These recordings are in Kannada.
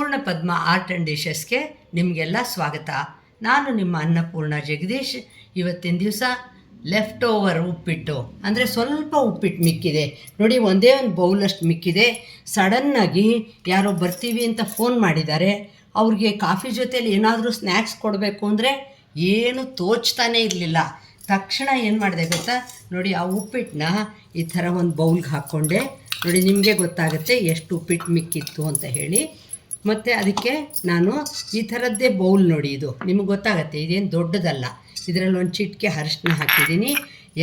ಪದ್ಮ ಆರ್ಟ್ ಆ್ಯಂಡ್ ಡಿಶಸ್ಗೆ ನಿಮಗೆಲ್ಲ ಸ್ವಾಗತ. ನಾನು ನಿಮ್ಮ ಅನ್ನಪೂರ್ಣ ಜಗದೀಶ್. ಇವತ್ತಿನ ದಿವಸ ಲೆಫ್ಟ್ ಓವರ್ ಉಪ್ಪಿಟ್ಟು. ಅಂದರೆ ಸ್ವಲ್ಪ ಉಪ್ಪಿಟ್ಟು ಮಿಕ್ಕಿದೆ. ನೋಡಿ, ಒಂದೇ ಒಂದು ಬೌಲಷ್ಟು ಮಿಕ್ಕಿದೆ. ಸಡನ್ನಾಗಿ ಯಾರೋ ಬರ್ತೀವಿ ಅಂತ ಫೋನ್ ಮಾಡಿದ್ದಾರೆ. ಅವ್ರಿಗೆ ಕಾಫಿ ಜೊತೇಲಿ ಏನಾದರೂ ಸ್ನ್ಯಾಕ್ಸ್ ಕೊಡಬೇಕು ಅಂದರೆ ಏನು ತೋಚ್ತಾನೇ ಇರಲಿಲ್ಲ. ತಕ್ಷಣ ಏನು ಮಾಡಿದೆ ಗೊತ್ತಾ? ನೋಡಿ, ಆ ಉಪ್ಪಿಟ್ಟನ್ನ ಈ ಥರ ಒಂದು ಬೌಲ್ಗೆ ಹಾಕ್ಕೊಂಡೆ. ನೋಡಿ, ನಿಮಗೆ ಗೊತ್ತಾಗುತ್ತೆ ಎಷ್ಟು ಉಪ್ಪಿಟ್ಟು ಮಿಕ್ಕಿತ್ತು ಅಂತ ಹೇಳಿ. ಮತ್ತು ಅದಕ್ಕೆ ನಾನು ಈ ಥರದ್ದೇ ಬೌಲ್ ನೋಡಿ ಇದು. ನಿಮಗೆ ಗೊತ್ತಾಗುತ್ತೆ, ಇದೇನು ದೊಡ್ಡದಲ್ಲ. ಇದರಲ್ಲಿ ಒಂದು ಚಿಟಿಕೆ ಅರಿಶಿನ ಹಾಕಿದ್ದೀನಿ,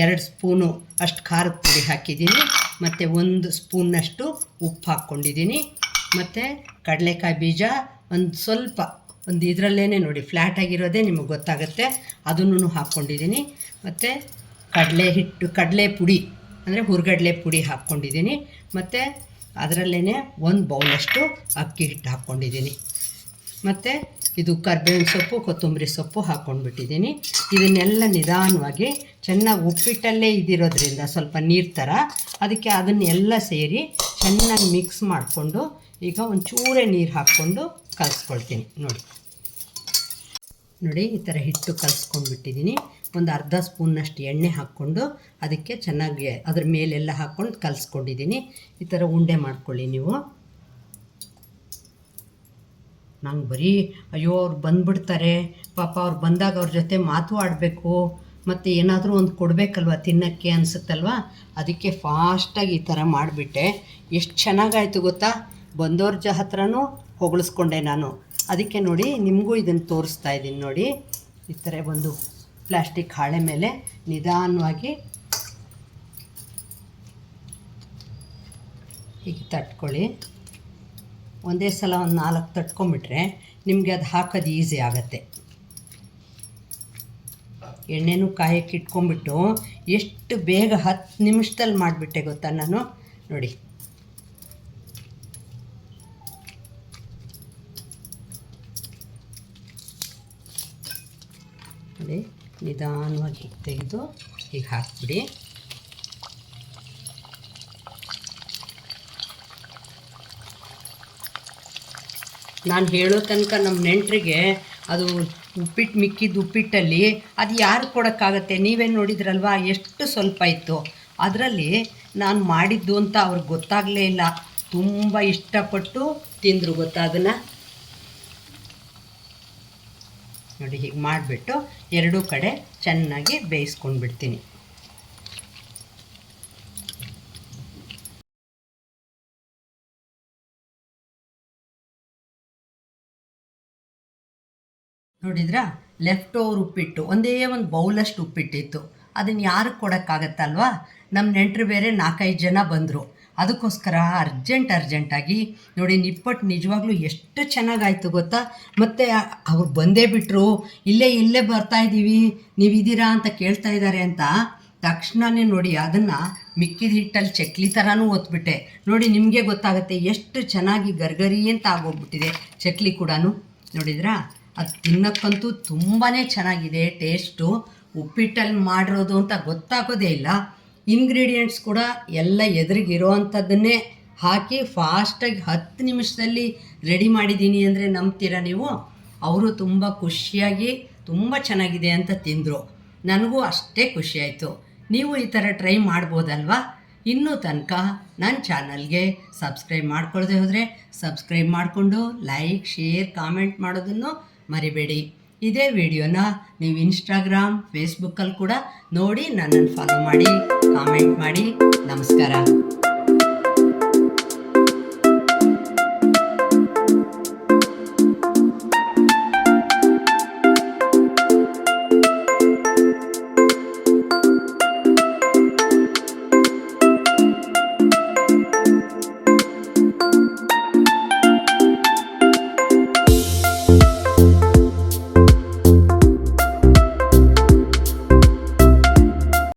ಎರಡು ಸ್ಪೂನು ಅಷ್ಟು ಖಾರದ ಪುಡಿ ಹಾಕಿದ್ದೀನಿ, ಮತ್ತು ಒಂದು ಸ್ಪೂನ್ನಷ್ಟು ಉಪ್ಪು ಹಾಕ್ಕೊಂಡಿದ್ದೀನಿ, ಮತ್ತು ಕಡಲೆಕಾಯಿ ಬೀಜ ಒಂದು ಸ್ವಲ್ಪ, ಒಂದು ಇದರಲ್ಲೇ ನೋಡಿ ಫ್ಲ್ಯಾಟ್ ಆಗಿರೋದೇ ನಿಮಗೆ ಗೊತ್ತಾಗುತ್ತೆ ಅದನ್ನು ಹಾಕ್ಕೊಂಡಿದ್ದೀನಿ, ಮತ್ತು ಕಡಲೆ ಹಿಟ್ಟು, ಕಡಲೆ ಪುಡಿ, ಅಂದರೆ ಹುರ್ಗಡ್ಲೆ ಪುಡಿ ಹಾಕ್ಕೊಂಡಿದ್ದೀನಿ, ಮತ್ತು ಅದರಲ್ಲೇ ಒಂದು ಬೌಲಷ್ಟು ಅಕ್ಕಿ ಹಿಟ್ಟು ಹಾಕ್ಕೊಂಡಿದ್ದೀನಿ. ಮತ್ತು ಇದು ಕರ್ಬೇವಿನ ಸೊಪ್ಪು, ಕೊತ್ತಂಬರಿ ಸೊಪ್ಪು ಹಾಕ್ಕೊಂಡ್ಬಿಟ್ಟಿದ್ದೀನಿ. ಇದನ್ನೆಲ್ಲ ನಿಧಾನವಾಗಿ ಚೆನ್ನಾಗಿ ಉಪ್ಪಿಟ್ಟಲ್ಲೇ ಇದಿರೋದ್ರಿಂದ ಸ್ವಲ್ಪ ನೀರು ಥರ ಅದಕ್ಕೆ ಅದನ್ನೆಲ್ಲ ಸೇರಿ ಚೆನ್ನಾಗಿ ಮಿಕ್ಸ್ ಮಾಡಿಕೊಂಡು ಈಗ ಒಂದು ಚೂರೇ ನೀರು ಹಾಕ್ಕೊಂಡು ಕಲಸ್ಕೊಳ್ತೀನಿ. ನೋಡಿ. ನೋಡಿ, ಈ ಥರ ಹಿಟ್ಟು ಕಲಿಸ್ಕೊಂಡ್ಬಿಟ್ಟಿದ್ದೀನಿ. ಒಂದು ಅರ್ಧ ಸ್ಪೂನ್ನಷ್ಟು ಎಣ್ಣೆ ಹಾಕ್ಕೊಂಡು ಅದಕ್ಕೆ ಚೆನ್ನಾಗಿ ಅದ್ರ ಮೇಲೆಲ್ಲ ಹಾಕ್ಕೊಂಡು ಕಲಿಸ್ಕೊಂಡಿದ್ದೀನಿ. ಈ ಥರ ಉಂಡೆ ಮಾಡ್ಕೊಳ್ಳಿ ನೀವು. ನಂಗೆ ಬರೀ, ಅಯ್ಯೋ, ಅವ್ರು ಬಂದುಬಿಡ್ತಾರೆ. ಪಾಪ ಅವ್ರು ಬಂದಾಗ ಅವ್ರ ಜೊತೆ ಮಾತು ಆಡಬೇಕು. ಮತ್ತು ಏನಾದರೂ ಒಂದು ಕೊಡಬೇಕಲ್ವ ತಿನ್ನೋಕ್ಕೆ ಅನಿಸುತ್ತಲ್ವ? ಅದಕ್ಕೆ ಫಾಸ್ಟಾಗಿ ಈ ಥರ ಮಾಡಿಬಿಟ್ಟೆ. ಎಷ್ಟು ಚೆನ್ನಾಗಾಯಿತು ಗೊತ್ತಾ? ಬಂದವ್ರ ಜ ಹತ್ರನೂ ಹೊಗಳಿಸ್ಕೊಂಡೆ ನಾನು. ಅದಕ್ಕೆ ನೋಡಿ, ನಿಮಗೂ ಇದನ್ನು ತೋರಿಸ್ತಾ ಇದ್ದೀನಿ ನೋಡಿ. ಈ ಥರ ಒಂದು ಪ್ಲಾಸ್ಟಿಕ್ ಹಾಳೆ ಮೇಲೆ ನಿಧಾನವಾಗಿ ಹೀಗೆ ತಟ್ಕೊಳ್ಳಿ. ಒಂದೇ ಸಲ ಒಂದು ನಾಲ್ಕು ತಟ್ಕೊಂಬಿಟ್ರೆ ನಿಮಗೆ ಅದು ಹಾಕೋದು ಈಸಿ ಆಗುತ್ತೆ. ಎಣ್ಣೆನೂ ಕಾಯಕ್ಕೆ ಇಟ್ಕೊಂಡ್ಬಿಟ್ಟು ಎಷ್ಟು ಬೇಗ ಹತ್ತು ನಿಮಿಷದಲ್ಲಿ ಮಾಡಿಬಿಟ್ಟೆ ಗೊತ್ತಾ ನಾನು? ನೋಡಿ. ನೋಡಿ. ನಿಧಾನವಾಗಿ ತೆಗೆದು ಹೀಗೆ ಹಾಕ್ಬಿಡಿ. ನಾನು ಹೇಳೋ ತನಕ ನಮ್ಮ ನೆಂಟರಿಗೆ ಅದು ಉಪ್ಪಿಟ್ಟು ಮಿಕ್ಕಿದ್ದು ಉಪ್ಪಿಟ್ಟಲ್ಲಿ ಅದು ಯಾರು ಕೊಡೋಕ್ಕಾಗತ್ತೆ? ನೀವೇ ನೋಡಿದ್ರಲ್ವಾ? ಎಷ್ಟು ಸ್ವಲ್ಪ ಇತ್ತು. ಅದರಲ್ಲಿ ನಾನು ಮಾಡಿದ್ದು ಅಂತ ಅವ್ರಿಗೆ ಗೊತ್ತಾಗಲೇ ಇಲ್ಲ. ತುಂಬ ಇಷ್ಟಪಟ್ಟು ತಿಂದರು ಗೊತ್ತಾ ಅದನ್ನು? ನೋಡಿ ಹೀಗೆ ಮಾಡಿಬಿಟ್ಟು ಎರಡೂ ಕಡೆ ಚೆನ್ನಾಗಿ ಬೇಯಿಸ್ಕೊಂಡು ಬಿಡ್ತೀನಿ. ನೋಡಿದ್ರಾ? ಲೆಫ್ಟ್ ಓವರ್ ಉಪ್ಪಿಟ್ಟು, ಒಂದೇ ಒಂದು ಬೌಲಷ್ಟು ಉಪ್ಪಿಟ್ಟಿತ್ತು. ಅದನ್ನು ಯಾರು ಕೊಡೋಕ್ಕಾಗತ್ತಲ್ವಾ? ನಮ್ಮ ನೆಂಟರು ಬೇರೆ ನಾಲ್ಕೈದು ಜನ ಬಂದರು. ಅದಕ್ಕೋಸ್ಕರ ಅರ್ಜೆಂಟ್ ಅರ್ಜೆಂಟಾಗಿ ನೋಡಿ ನಿಪ್ಪಟ್ಟು ನಿಜವಾಗ್ಲೂ ಎಷ್ಟು ಚೆನ್ನಾಗಾಯ್ತು ಗೊತ್ತಾ? ಮತ್ತು ಅವ್ರು ಬಂದೇ ಬಿಟ್ಟರು ಇಲ್ಲೇ ಇಲ್ಲೇ ಬರ್ತಾ ಇದ್ದೀವಿ ನೀವು ಇದ್ದೀರಾ ಅಂತ ಕೇಳ್ತಾ ಇದ್ದಾರೆ ಅಂತ ತಕ್ಷಣವೇ ನೋಡಿ ಅದನ್ನು ಮಿಕ್ಕಿದ ಹಿಟ್ಟಲ್ಲಿ ಚಕ್ಲಿ ಥರನೂ ಒತ್ಬಿಟ್ಟೆ. ನೋಡಿ ನಿಮಗೆ ಗೊತ್ತಾಗುತ್ತೆ ಎಷ್ಟು ಚೆನ್ನಾಗಿ ಗರ್ಗರಿ ಅಂತ ಆಗೋಗ್ಬಿಟ್ಟಿದೆ ಚಕ್ಲಿ ಕೂಡ ನೋಡಿದ್ರಾ? ಅದು ತಿನ್ನೋಕ್ಕಂತೂ ತುಂಬಾ ಚೆನ್ನಾಗಿದೆ ಟೇಸ್ಟು ಉಪ್ಪಿಟ್ಟಲ್ಲಿ ಮಾಡಿರೋದು ಅಂತ ಗೊತ್ತಾಗೋದೇ ಇಲ್ಲ. ಇಂಗ್ರೀಡಿಯೆಂಟ್ಸ್ ಕೂಡ ಎಲ್ಲ ಎದುರಿಗೆ ಇರೋವಂಥದ್ದನ್ನೇ ಹಾಕಿ ಫಾಸ್ಟಾಗಿ ಹತ್ತು ನಿಮಿಷದಲ್ಲಿ ರೆಡಿ ಮಾಡಿದ್ದೀನಿ ಅಂದರೆ ನಂಬ್ತೀರಾ ನೀವು? ಅವರು ತುಂಬ ಖುಷಿಯಾಗಿ ತುಂಬ ಚೆನ್ನಾಗಿದೆ ಅಂತ ತಿಂದರು. ನನಗೂ ಅಷ್ಟೇ ಖುಷಿಯಾಯಿತು ನೀವು ಈ ಥರ ಟ್ರೈ ಮಾಡ್ಬೋದಲ್ವಾ? ಇನ್ನೂ ತನಕ ನನ್ನ ಚಾನಲ್ಗೆ ಸಬ್ಸ್ಕ್ರೈಬ್ ಮಾಡ್ಕೊಳ್ಳದೆ ಹೋದರೆ ಸಬ್ಸ್ಕ್ರೈಬ್ ಮಾಡಿಕೊಂಡು ಲೈಕ್ ಶೇರ್ ಕಾಮೆಂಟ್ ಮಾಡೋದನ್ನು ಮರಿಬೇಡಿ. ಇದೇ ವಿಡಿಯೋನ ನೀವು ಇನ್ಸ್ಟಾಗ್ರಾಮ್ ಫೇಸ್ಬುಕ್ಕಲ್ಲಿ ಕೂಡ ನೋಡಿ ನನ್ನನ್ನು ಫಾಲೋ ಮಾಡಿ ಕಾಮೆಂಟ್ ಮಾಡಿ. ನಮಸ್ಕಾರ.